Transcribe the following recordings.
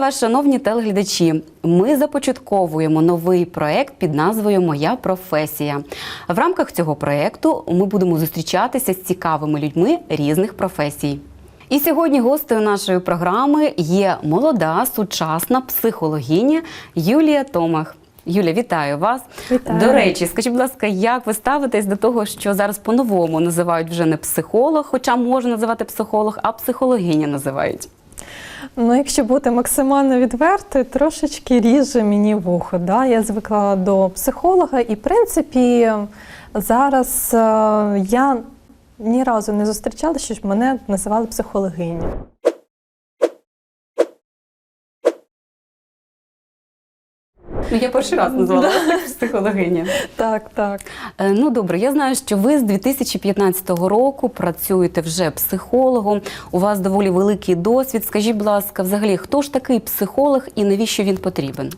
Вітаю вас, шановні телеглядачі. Ми започатковуємо новий проект під назвою Моя професія. В рамках цього проекту ми будемо зустрічатися з цікавими людьми різних професій. І сьогодні гостею нашої програми є молода сучасна психологиня Юлія Томах. Юля, вітаю вас. Вітаю. До речі, скажіть, будь ласка, як ви ставитесь до того, що зараз по-новому називають вже не психолог, хоча можна називати психолог, а психологиня називають? Ну, якщо бути максимально відвертою, трошечки ріже мені вухо. Да? Я звикла до психолога, і в принципі зараз е, я ні разу не зустрічала, що мене називали психологиню. Ну, я перший раз назвала вас так психологиня. Так, так. Е, Ну добре, я знаю, що ви з 2015 року працюєте вже психологом. У вас доволі великий досвід. Скажіть, будь ласка, взагалі, хто ж такий психолог і навіщо він потрібен?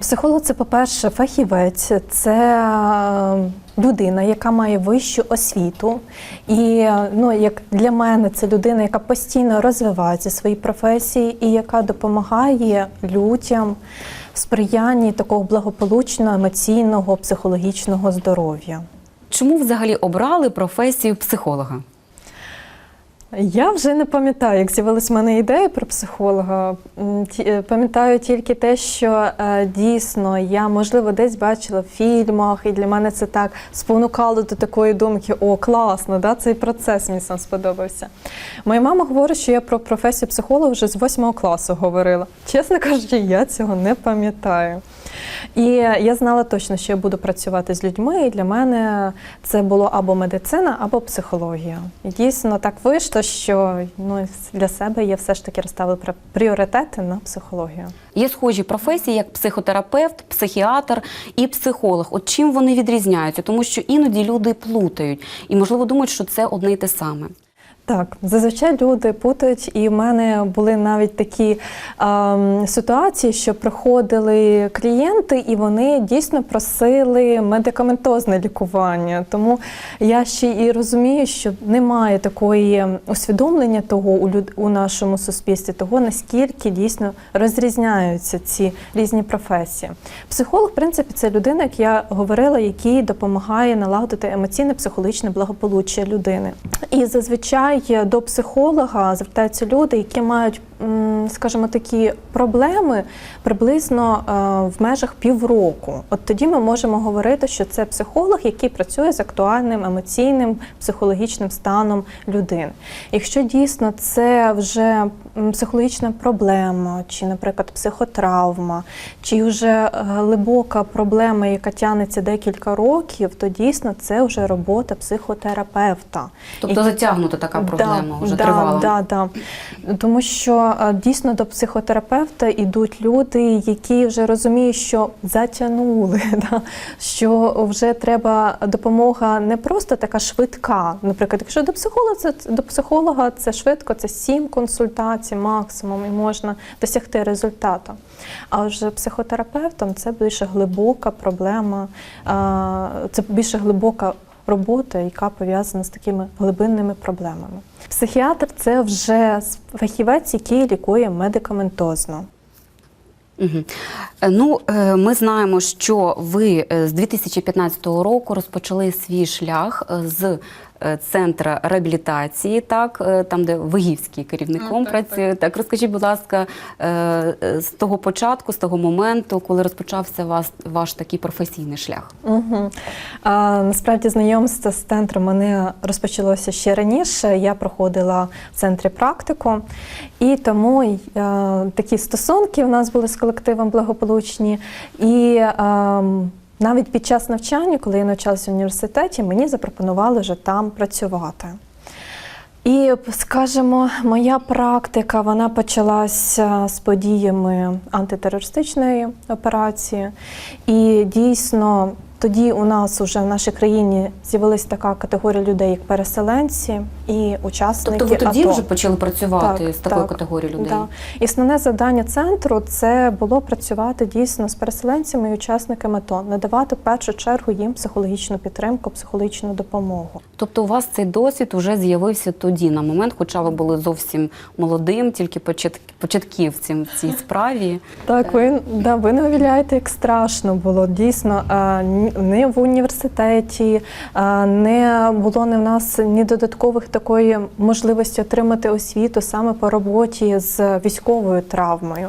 Психолог це, по-перше, фахівець, це людина, яка має вищу освіту. І ну, як для мене це людина, яка постійно розвивається в своїй професії і яка допомагає людям в сприянні такого благополучного, емоційного, психологічного здоров'я. Чому взагалі обрали професію психолога? Я вже не пам'ятаю, як з'явилась в мене ідея про психолога. Е, Пам'ятаю тільки те, що е, дійсно я, можливо, десь бачила в фільмах, і для мене це так спонукало до такої думки: о, класно, да, цей процес мені сам сподобався. Моя мама говорить, що я про професію психолога вже з восьмого класу говорила. Чесно кажучи, я цього не пам'ятаю. І я знала точно, що я буду працювати з людьми, і для мене це було або медицина, або психологія. І дійсно так вийшло, що ну, для себе я все ж таки розставила пр- пріоритети на психологію. Є схожі професії, як психотерапевт, психіатр і психолог. От чим вони відрізняються? Тому що іноді люди плутають і, можливо, думають, що це одне й те саме. Так, зазвичай люди путають, і в мене були навіть такі ем, ситуації, що приходили клієнти, і вони дійсно просили медикаментозне лікування. Тому я ще і розумію, що немає такої усвідомлення того у люд у нашому суспільстві, того наскільки дійсно розрізняються ці різні професії. Психолог, в принципі, це людина, як я говорила, який допомагає налагодити емоційне психологічне благополуччя людини. І зазвичай до психолога звертаються люди, які мають, скажімо, такі проблеми приблизно е, в межах півроку. От тоді ми можемо говорити, що це психолог, який працює з актуальним емоційним психологічним станом людини. Якщо дійсно це вже психологічна проблема, чи, наприклад, психотравма, чи вже е, глибока проблема, яка тягнеться декілька років, то дійсно це вже робота психотерапевта. Тобто затягнута така проблема вже тривала. Да, да. Тому що е, дійсно до психотерапевта йдуть люди, які вже розуміють, що затягнули, да? що вже треба допомога не просто така швидка. Наприклад, якщо до психолога це до психолога це швидко, це сім консультацій максимум, і можна досягти результату. А вже психотерапевтом це більше глибока проблема, це більше глибока робота, яка пов'язана з такими глибинними проблемами. Психіатр це вже фахівець, який лікує медикаментозно. Угу. Ну, е, ми знаємо, що ви е, з 2015 року розпочали свій шлях з центра реабілітації, так е, там, де Вигівський керівником Ну, так, працює. Так. розкажіть, будь ласка, е, е, з того початку, з того моменту, коли розпочався вас ваш такий професійний шлях. Угу. А, насправді знайомство з центром мене розпочалося ще раніше. Я проходила в центрі практику, і тому е, такі стосунки у нас були з колективом благополучні. І е, навіть під час навчання, коли я навчалася в університеті, мені запропонували вже там працювати. І, скажімо, моя практика вона почалася з подіями антитерористичної операції. І дійсно тоді у нас уже в нашій країні з'явилася така категорія людей, як переселенці і учасники Тобто ви тоді АТО. вже почали працювати Так, з такою так, категорією людей? Да. І основне завдання центру це було працювати дійсно з переселенцями і учасниками АТО, надавати в першу чергу їм психологічну підтримку, психологічну допомогу. Тобто у вас цей досвід вже з'явився тоді, на момент, хоча ви були зовсім молодим, тільки почат- початківцем в цій справі. Так, ви да, ви не уявляєте, як страшно було. Дійсно, ні- не в університеті, не було не в нас ні додаткових такої можливості отримати освіту саме по роботі з військовою травмою.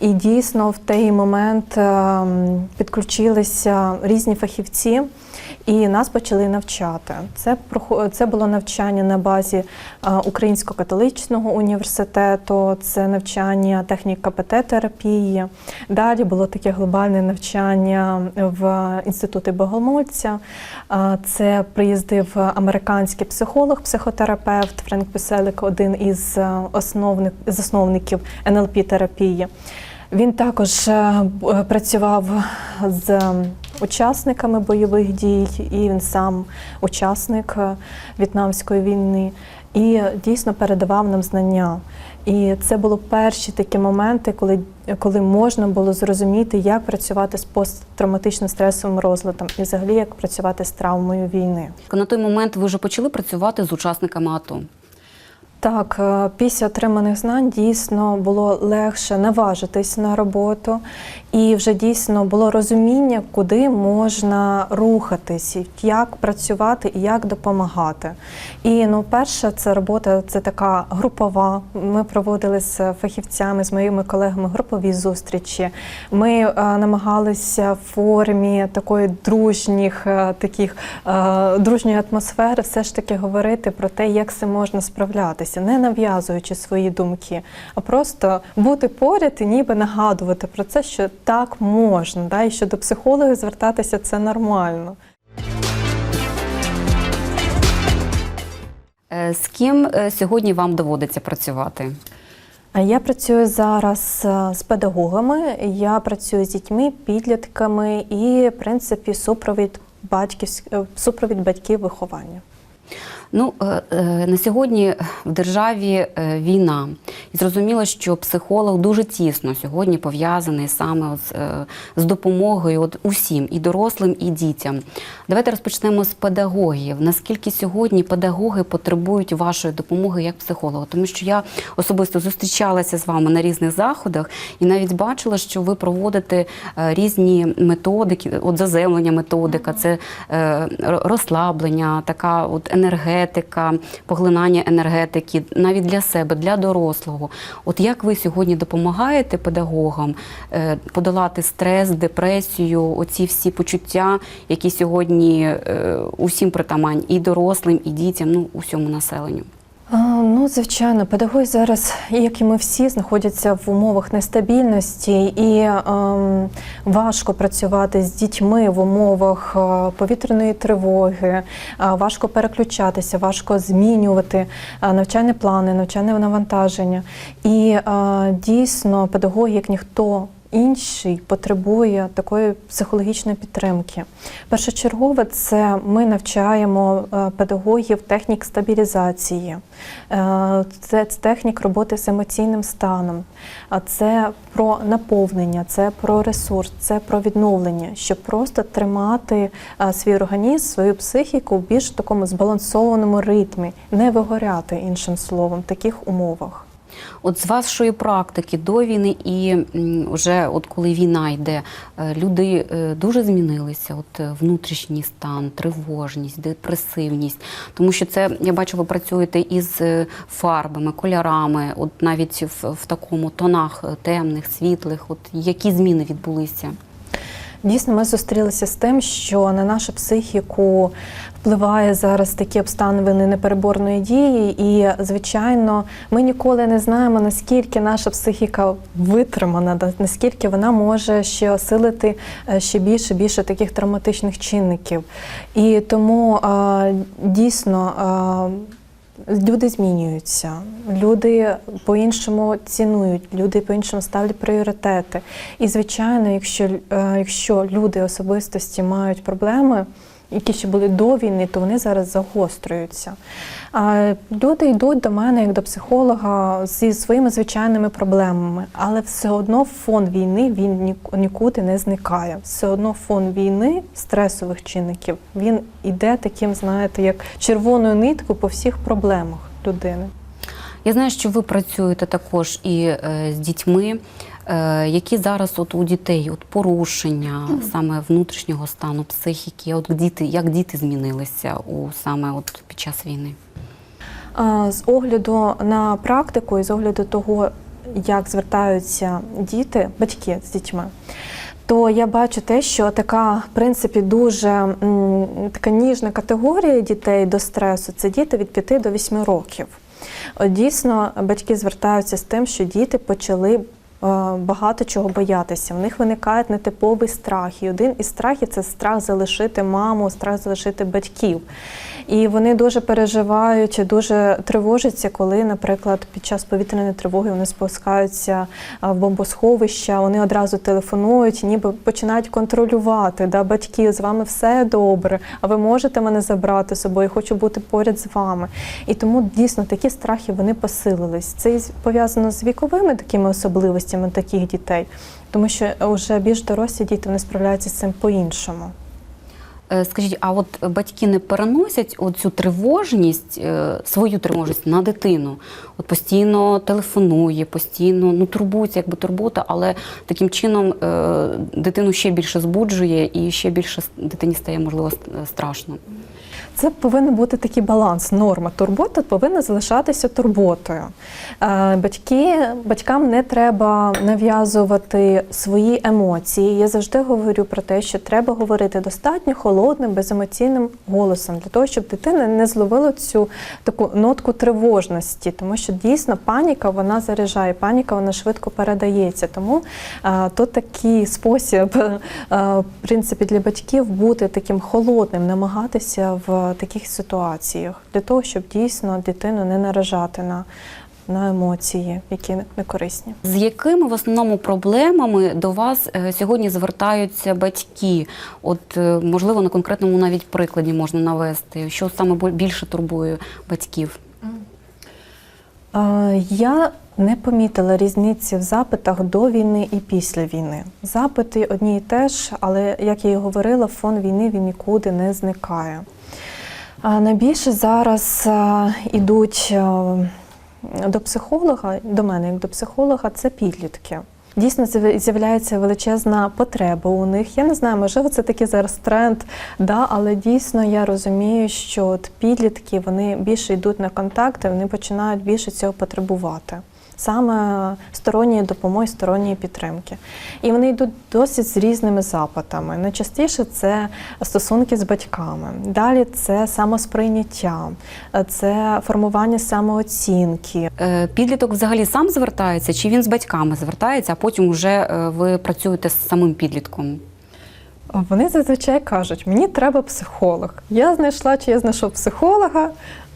І дійсно в той момент ем, підключилися різні фахівці. І нас почали навчати. Це це було навчання на базі а, Українського католичного університету, це навчання технік КПТ-терапії. Далі було таке глобальне навчання в інституті Богомольця. Це приїздив американський психолог, психотерапевт Френк Песелик, один із а, основник, засновників НЛП-терапії. Він також е, працював з учасниками бойових дій, і він сам учасник е, В'єтнамської війни, і дійсно передавав нам знання. І це були перші такі моменти, коли, коли можна було зрозуміти, як працювати з посттравматичним стресовим розладом і взагалі як працювати з травмою війни. На той момент ви вже почали працювати з учасниками АТО. Так, е, після отриманих знань дійсно було легше наважитись на роботу, і вже дійсно було розуміння, куди можна рухатись, як працювати і як допомагати. І ну, перша це робота це така групова. Ми проводили з фахівцями, з моїми колегами групові зустрічі. Ми е, намагалися в формі такої дружніх, е, таких е, дружньої атмосфери, все ж таки говорити про те, як це можна справлятися, не нав'язуючи свої думки, а просто бути поряд і ніби нагадувати про це, що так можна, да, і що до психолога звертатися це нормально. Е, З ким е, сьогодні вам доводиться працювати? Я працюю зараз е, з педагогами, я працюю з дітьми, підлітками і, в принципі, супровід батьківсь... е, супровід батьків виховання. Ну е, е, на сьогодні в державі е, війна, і зрозуміло, що психолог дуже тісно сьогодні пов'язаний саме з, е, з допомогою от усім, і дорослим, і дітям. Давайте розпочнемо з педагогів. Наскільки сьогодні педагоги потребують вашої допомоги як психолога? Тому що я особисто зустрічалася з вами на різних заходах і навіть бачила, що ви проводите е, різні методики, от заземлення методика, це е, розслаблення, така от енергетика, поглинання енергетики, навіть для себе, для дорослого. От як ви сьогодні допомагаєте педагогам е, подолати стрес, депресію, оці всі почуття, які сьогодні е, усім притаманні, і дорослим, і дітям, ну усьому населенню? Ну, звичайно, педагоги зараз, як і ми всі, знаходяться в умовах нестабільності і ем, важко працювати з дітьми в умовах е, повітряної тривоги, е, важко переключатися, важко змінювати е, навчальні плани, навчальне навантаження. І е, дійсно, педагоги, як ніхто інший потребує такої психологічної підтримки. Першочергове це ми навчаємо е, педагогів технік стабілізації, Е, це технік роботи з емоційним станом, це про наповнення, це про ресурс, це про відновлення, щоб просто тримати е, свій організм, свою психіку в більш такому збалансованому ритмі, не вигоряти іншим словом в таких умовах. От з вашої практики до війни і вже от коли війна йде, е, люди е, дуже змінилися. От е, внутрішній стан, тривожність, депресивність. Тому що це я бачу, ви працюєте із фарбами, кольорами, от навіть в, в такому тонах темних, світлих. От які зміни відбулися? Дійсно, ми зустрілися з тим, що на нашу психіку впливає зараз такі обставини непереборної дії, і звичайно, ми ніколи не знаємо, наскільки наша психіка витримана, наскільки вона може ще осилити е, ще більше більше таких травматичних чинників. І тому е, дійсно. Люди змінюються, люди по-іншому цінують, люди по-іншому ставлять пріоритети. І, звичайно, якщо, е, якщо люди особистості мають проблеми, які ще були до війни, то вони зараз загострюються. Люди йдуть до мене як до психолога зі своїми звичайними проблемами, але все одно фон війни він нікуди не зникає. Все одно фон війни, стресових чинників, він іде таким, знаєте, як червоною ниткою по всіх проблемах людини. Я знаю, що ви працюєте також і е, з дітьми, які зараз от у дітей от порушення саме внутрішнього стану психіки. От діти, як діти змінилися у саме от під час війни? З огляду на практику і з огляду того, як звертаються діти, батьки з дітьми, то я бачу те, що така, в принципі, дуже така ніжна категорія дітей до стресу це діти від 5 до 8 років. От Дійсно, батьки звертаються з тим, що діти почали. Е, Багато чого боятися. В них виникає нетиповий страх. І один із страхів це страх залишити маму, страх залишити батьків. І вони дуже переживають, дуже тривожаться, коли, наприклад, під час повітряної тривоги вони спускаються в бомбосховища, вони одразу телефонують, ніби починають контролювати. Да, батьки, з вами все добре, а ви можете мене забрати з собою, хочу бути поряд з вами. І тому дійсно такі страхи вони посилились. Це пов'язано з віковими такими особливостями таких дітей, тому що вже більш дорослі діти вони справляються з цим по-іншому. Е, Скажіть, а от батьки не переносять оцю тривожність, е, свою тривожність на дитину? От постійно телефонує, постійно ну турбується, якби турбота, але таким чином е, дитину ще більше збуджує і ще більше дитині стає можливо страшно. Це повинен бути такий баланс. Норма турбота повинна залишатися турботою. Е, Батьки, батькам не треба нав'язувати свої емоції. Я завжди говорю про те, що треба говорити достатньо холодним, беземоційним голосом для того, щоб дитина не зловила цю таку нотку тривожності, тому що дійсно паніка вона заряджає, паніка вона швидко передається. Тому е, то такий спосіб, е, в принципі, для батьків бути таким холодним, намагатися в таких ситуаціях для того, щоб дійсно дитину не наражати на, на емоції, які не корисні. З якими в основному проблемами до вас е, сьогодні звертаються батьки? От е, можливо на конкретному навіть прикладі можна навести, що саме більше турбує батьків? Я не помітила різниці в запитах до війни і після війни. Запити одні і те ж, але як я і говорила, фон війни він нікуди не зникає. Найбільше зараз йдуть ідуть е, до психолога, до мене як до психолога, це підлітки. Дійсно, це з'являється величезна потреба у них. Я не знаю, можливо, це такий зараз тренд, да, але дійсно я розумію, що от підлітки вони більше йдуть на контакти, вони починають більше цього потребувати. Саме сторонньої допомоги, сторонньої підтримки. І вони йдуть досить з різними запитами. Найчастіше це стосунки з батьками. Далі це самосприйняття, це формування самооцінки, Е, Підліток взагалі сам звертається, чи він з батьками звертається, а потім вже е, ви працюєте з самим підлітком? Вони зазвичай кажуть, мені треба психолог. Я знайшла чи я знайшов психолога.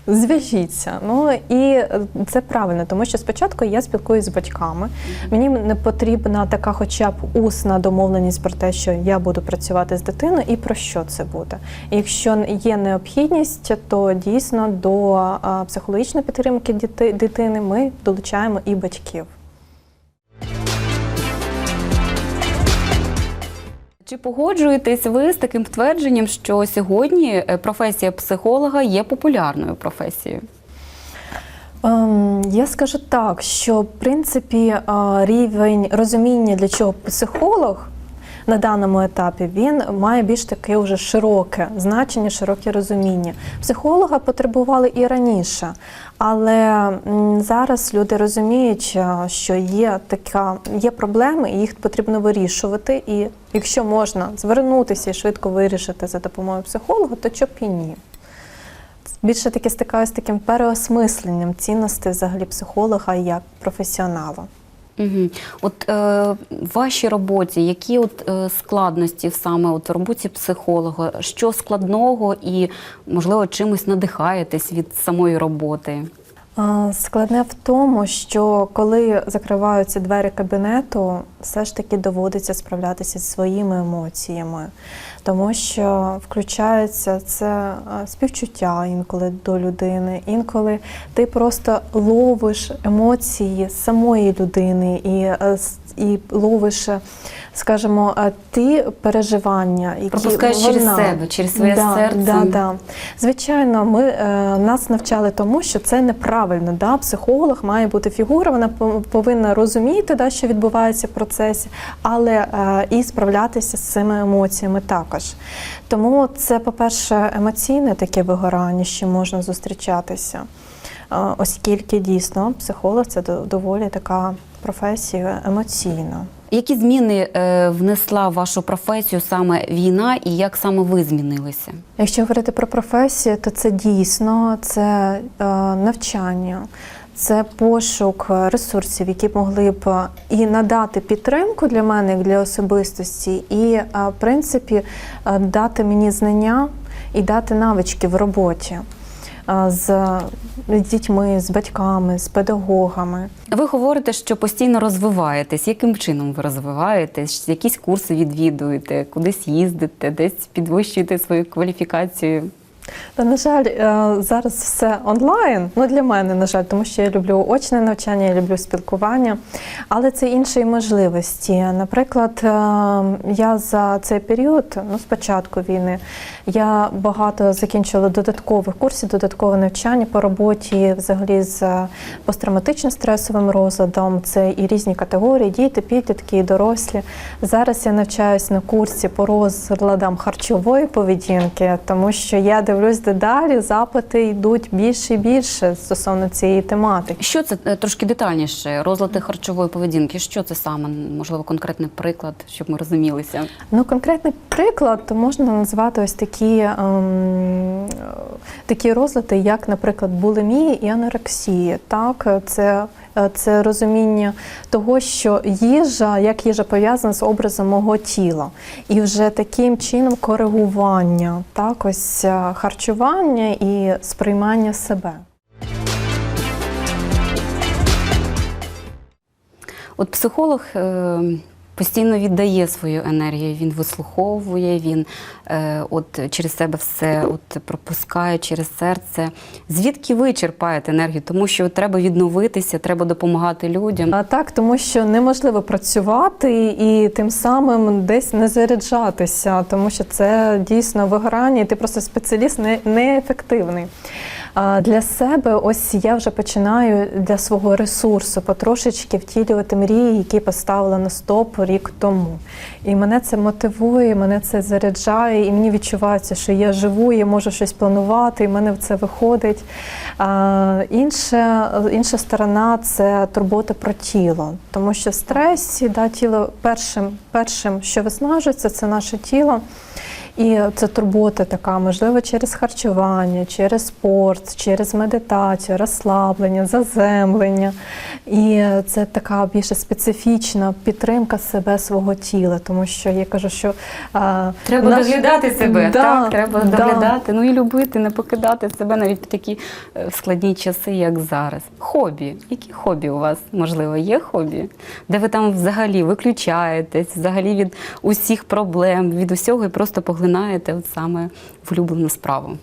Зв'яжіться. Ну і е, це правильно, тому що спочатку я спілкуюся з батьками. Мені не потрібна така, хоча б усна домовленість про те, що я буду працювати з дитиною, і про що це буде. І якщо є необхідність, то дійсно до психологічної підтримки дитини ми долучаємо і батьків. Чи погоджуєтесь ви з таким твердженням, що сьогодні е, професія психолога є популярною професією? Ем, я скажу так, що в принципі е, рівень розуміння, для чого психолог на даному етапі, він має більш таке вже широке значення, широке розуміння. Психолога потребували і раніше, але зараз люди розуміють, е, що є така є проблеми, і їх потрібно вирішувати. І якщо можна звернутися і швидко вирішити за допомогою психолога, то чоб і ні. Більше таки стикаюся з таким переосмисленням цінностей взагалі психолога як професіонала. Угу. От е, в вашій роботі, які от е, складності саме от в роботі психолога, що складного і можливо чимось надихаєтесь від самої роботи? Складне в тому, що коли закриваються двері кабінету, все ж таки доводиться справлятися зі своїми емоціями, тому що включається це співчуття інколи до людини, інколи ти просто ловиш емоції самої людини і, е, і ловиш, е, скажімо, е, ті переживання, які Пропускаєш через вона- себе, через своє да, серце. Да, да. Звичайно, ми е, нас навчали тому, що це неправильно. Да? Психолог має бути фігура, вона повинна розуміти, да, що відбувається в процесі, але е, і справлятися з цими емоціями також. Тому це, по-перше, емоційне таке вигорання, чим можна зустрічатися. Е, Оскільки дійсно психолог це доволі така професія емоційна. Які зміни е, внесла в вашу професію саме війна, і як саме ви змінилися? Якщо говорити про професію, то це дійсно це навчання, це пошук е, ресурсів, які могли б е, і надати підтримку для мене як для особистості, і е, в принципі дати мені знання і дати навички в роботі з дітьми, з батьками, з педагогами. Ви говорите, що постійно розвиваєтесь. Яким чином ви розвиваєтесь? Якісь курси відвідуєте, кудись їздите, десь підвищуєте свою кваліфікацію? Та на жаль, е, зараз все онлайн. Ну для мене, на жаль, тому що я люблю очне навчання, я люблю спілкування, але це інші можливості. Наприклад, е, я за цей період, ну спочатку війни, я багато закінчила додаткових курсів, додаткове навчання по роботі взагалі з посттравматичним стресовим розладом. Це і різні категорії, діти, підлітки, і дорослі. Зараз я навчаюсь на курсі по розладам харчової поведінки, тому що я дивлюсь дедалі, запити йдуть більше і більше стосовно цієї тематики. Що це е, трошки детальніше? Розлади харчової поведінки? Що це саме? Можливо, конкретний приклад, щоб ми розумілися. Ну, конкретний приклад то можна назвати ось такі, ем, такі розлади, як, наприклад, булимія і анорексія. Так, це, це розуміння того, що їжа, як їжа пов'язана з образом мого тіла, і вже таким чином коригування, так, ось е, харчування і сприймання себе. От психолог е, постійно віддає свою енергію, він вислуховує, він е, от через себе все от пропускає через серце. Звідки ви черпаєте енергію? Тому що треба відновитися, треба допомагати людям. А так, тому що неможливо працювати і тим самим десь не заряджатися, тому що це дійсно вигорання, і ти просто спеціаліст не, неефективний. Для себе ось я вже починаю для свого ресурсу потрошечки втілювати мрії, які поставила на стоп рік тому. І мене це мотивує, мене це заряджає, і мені відчувається, що я живу, я можу щось планувати, і в мене це виходить. Інша, інша сторона це турбота про тіло, тому що в стресі да, тіло першим, першим, що виснажується, це наше тіло. І це турбота така, можливо, через харчування, через спорт, через медитацію, розслаблення, заземлення. І це така більше специфічна підтримка себе свого тіла, тому що я кажу, що а, Треба наш- доглядати себе, Да, так треба да. доглядати, ну і любити, не покидати себе навіть в такі е, складні часи, як зараз. Хобі. Які хобі у вас можливо є хобі, де ви там взагалі виключаєтесь, взагалі від усіх проблем, від усього і просто поглинаєте от саме в улюблену справу.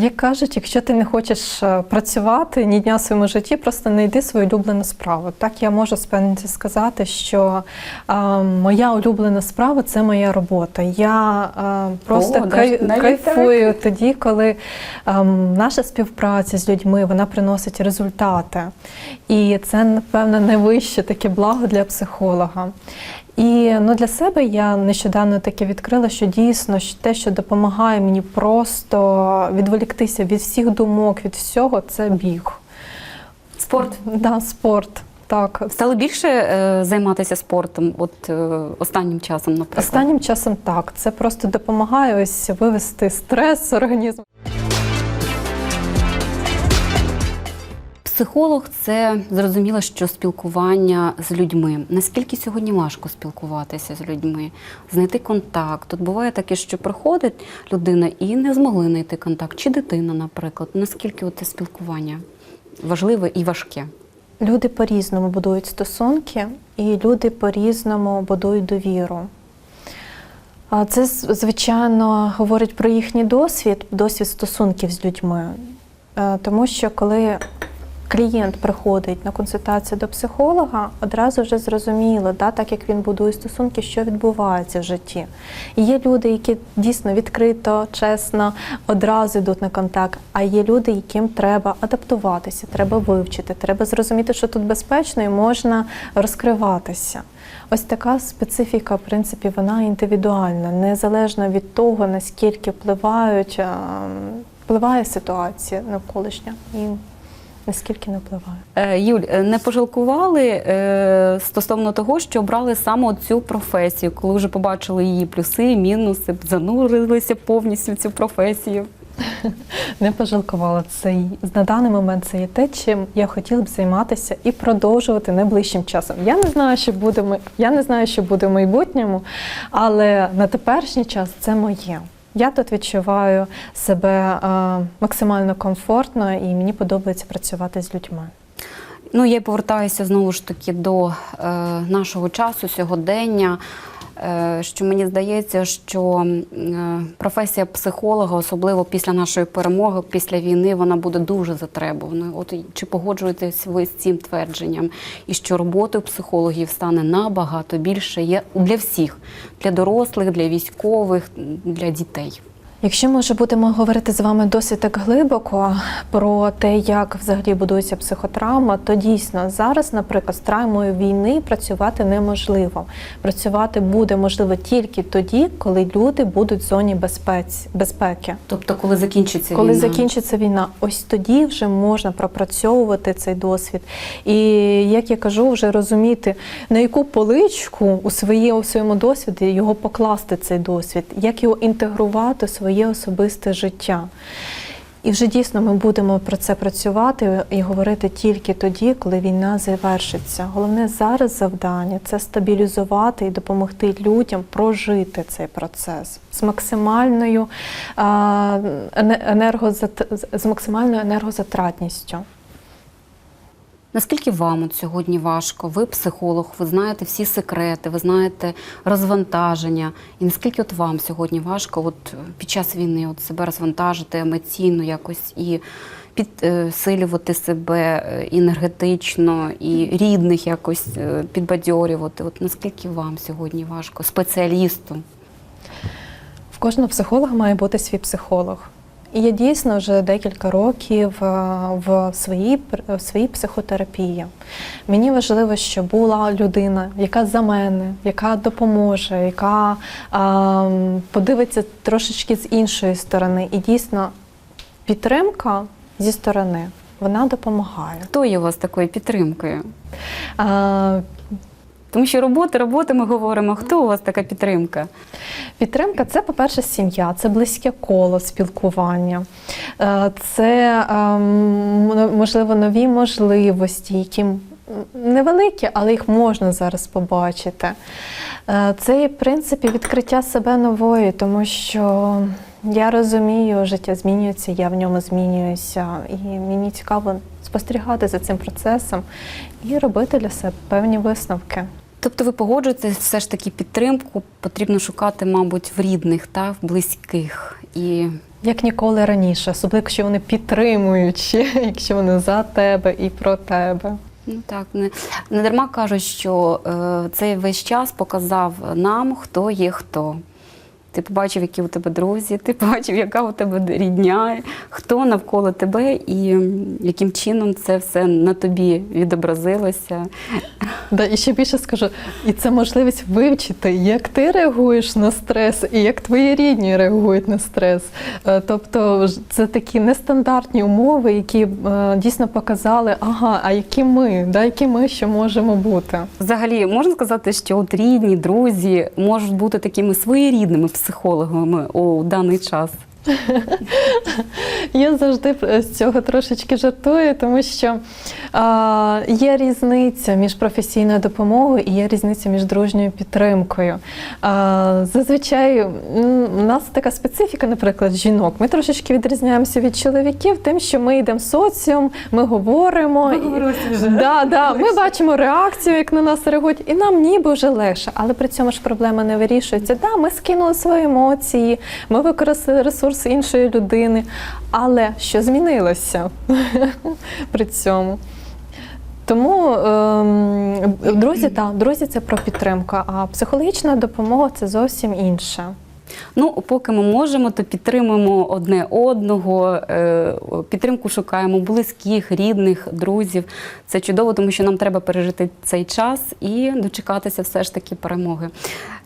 Як кажуть, якщо ти не хочеш е, працювати ні дня в своєму житті, просто не йди свою улюблену справу. Так я можу з певністю сказати, що е, моя улюблена справа це моя робота. Я е, просто О, кай, навіть кайфую тоді, коли е, наша співпраця з людьми вона приносить результати. І це, напевно, найвище таке благо для психолога. І ну, для себе я нещодавно таке відкрила, що дійсно що те, що допомагає мені просто відволіктися від всіх думок, від всього, це біг. Спорт. Да, спорт. Так. Стали більше е, займатися спортом, от е, останнім часом, наприклад. Останнім часом так. Це просто допомагає ось вивести стрес з організму. Психолог це зрозуміло, що спілкування з людьми. Наскільки сьогодні важко спілкуватися з людьми, знайти контакт. От буває таке, що приходить людина і не змогли знайти контакт, чи дитина, наприклад. Наскільки це спілкування важливе і важке? Люди по-різному будують стосунки, і люди по-різному будують довіру. Це, звичайно, говорить про їхній досвід, досвід стосунків з людьми. Е, Тому що коли клієнт приходить на консультацію до психолога, одразу вже зрозуміло, да, так як він будує стосунки, що відбувається в житті. І є люди, які дійсно відкрито, чесно, одразу йдуть на контакт, а є люди, яким треба адаптуватися, треба вивчити, треба зрозуміти, що тут безпечно і можна розкриватися. Ось така специфіка, в принципі, вона індивідуальна, незалежно від того, наскільки впливають, впливає ситуація навколишня наскільки не впливає. Е, Юль, е, не пожалкували е, стосовно того, що обрали саме цю професію, коли вже побачили її плюси, мінуси, занурилися повністю в цю професію. Не пожалкувала це на даний момент. Це є те, чим я хотіла б займатися і продовжувати найближчим часом. Я не знаю, що буде ми- я не знаю, що буде в майбутньому, але на теперішній час це моє. Я тут відчуваю себе е, максимально комфортно і мені подобається працювати з людьми. Ну, я повертаюся знову ж таки до е, нашого часу, сьогодення. Е, що мені здається, що е, професія психолога, особливо після нашої перемоги, після війни, вона буде дуже затребуваною. От чи погоджуєтесь ви з цим твердженням? І що роботи психологів стане набагато більше є для всіх, для дорослих, для військових, для дітей. Якщо ми вже будемо говорити з вами досить так глибоко про те, як взагалі будується психотравма, то дійсно зараз, наприклад, з травмою війни працювати неможливо. Працювати буде можливо тільки тоді, коли люди будуть в зоні безпеки. Тобто, коли закінчиться Коли війна? закінчиться війна, ось тоді вже можна пропрацьовувати цей досвід. І як я кажу, вже розуміти, на яку поличку у, своє, у своєму досвіді його покласти цей досвід, як його інтегрувати в своє особисте життя. І вже дійсно ми будемо про це працювати і говорити тільки тоді, коли війна завершиться. Головне зараз завдання це стабілізувати і допомогти людям прожити цей процес з максимальною енергозат... з максимальною енергозатратністю. Наскільки вам от сьогодні важко? Ви психолог, ви знаєте всі секрети, ви знаєте розвантаження. І наскільки от вам сьогодні важко от під час війни от себе розвантажити емоційно якось і підсилювати себе е, енергетично і рідних якось е, підбадьорювати? От наскільки вам сьогодні важко, спеціалісту? В кожного психолога має бути свій психолог. І я дійсно вже декілька років е, в своїй, в своїй психотерапії. Мені важливо, щоб була людина, яка за мене, яка допоможе, яка ем, подивиться трошечки з іншої сторони. І дійсно підтримка зі сторони вона допомагає. Хто є у вас такою підтримкою? Е, Тому що роботи, роботи ми говоримо. Хто у вас така підтримка? Підтримка це, по-перше, сім'я, це близьке коло спілкування, Е, це ем, можливо нові можливості, які невеликі, але їх можна зараз побачити. Е, Це, в принципі, відкриття себе нової, тому що я розумію, життя змінюється, я в ньому змінююся, і мені цікаво спостерігати за цим процесом і робити для себе певні висновки. Тобто ви погоджуєтесь, все ж таки підтримку потрібно шукати, мабуть, в рідних та в близьких. І Як ніколи раніше, особливо якщо вони підтримуючі, якщо вони за тебе і про тебе. ну так не, не дарма кажуть, що е, цей весь час показав нам, хто є хто. Ти побачив, які у тебе друзі, ти побачив, яка у тебе рідня, хто навколо тебе і яким чином це все на тобі відобразилося. Да, і ще більше скажу, і це можливість вивчити, як ти реагуєш на стрес, і як твої рідні реагують на стрес. Е, Тобто це такі нестандартні умови, які е, дійсно показали, ага, а які ми, да, які ми ще можемо бути. Взагалі, можна сказати, що от рідні, друзі можуть бути такими своєрідними психологами у даний час. Я завжди з цього трошечки жартую, тому що а, є різниця між професійною допомогою і є різниця між дружньою підтримкою. А, зазвичай у нас така специфіка, наприклад, жінок. Ми трошечки відрізняємося від чоловіків, тим, що ми йдемо в соціум, ми говоримо. і- Да, да, ми бачимо реакцію, як на нас реагують, і нам ніби вже легше, але при цьому ж проблема не вирішується. Да, ми скинули свої емоції, ми використали ресурси іншої людини. Але що змінилося при цьому? Тому ем, друзі, та друзі, це про підтримку, а психологічна допомога це зовсім інше. Ну, поки ми можемо, то підтримуємо одне одного, е, підтримку шукаємо близьких, рідних, друзів. Це чудово, тому що нам треба пережити цей час і дочекатися все ж таки перемоги.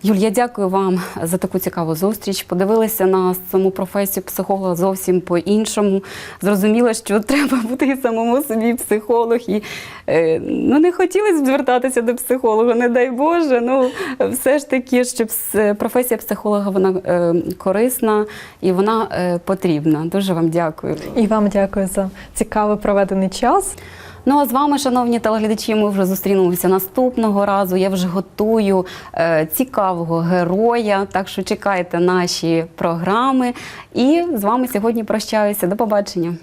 Юль, я дякую вам за таку цікаву зустріч. Подивилися на саму професію психолога зовсім по-іншому. Зрозуміла, що треба бути і самому собі психолог. І е, ну, не хотілося б звертатися до психолога, не дай Боже. Ну, все ж таки, що пс- професія психолога вона е, корисна і вона е, потрібна. Дуже вам дякую. І вам дякую за цікаво проведений час. Ну а з вами, шановні телеглядачі, ми вже зустрінемося наступного разу. Я вже готую е, цікавого героя. Так що чекайте наші програми. І з вами сьогодні прощаюся. До побачення.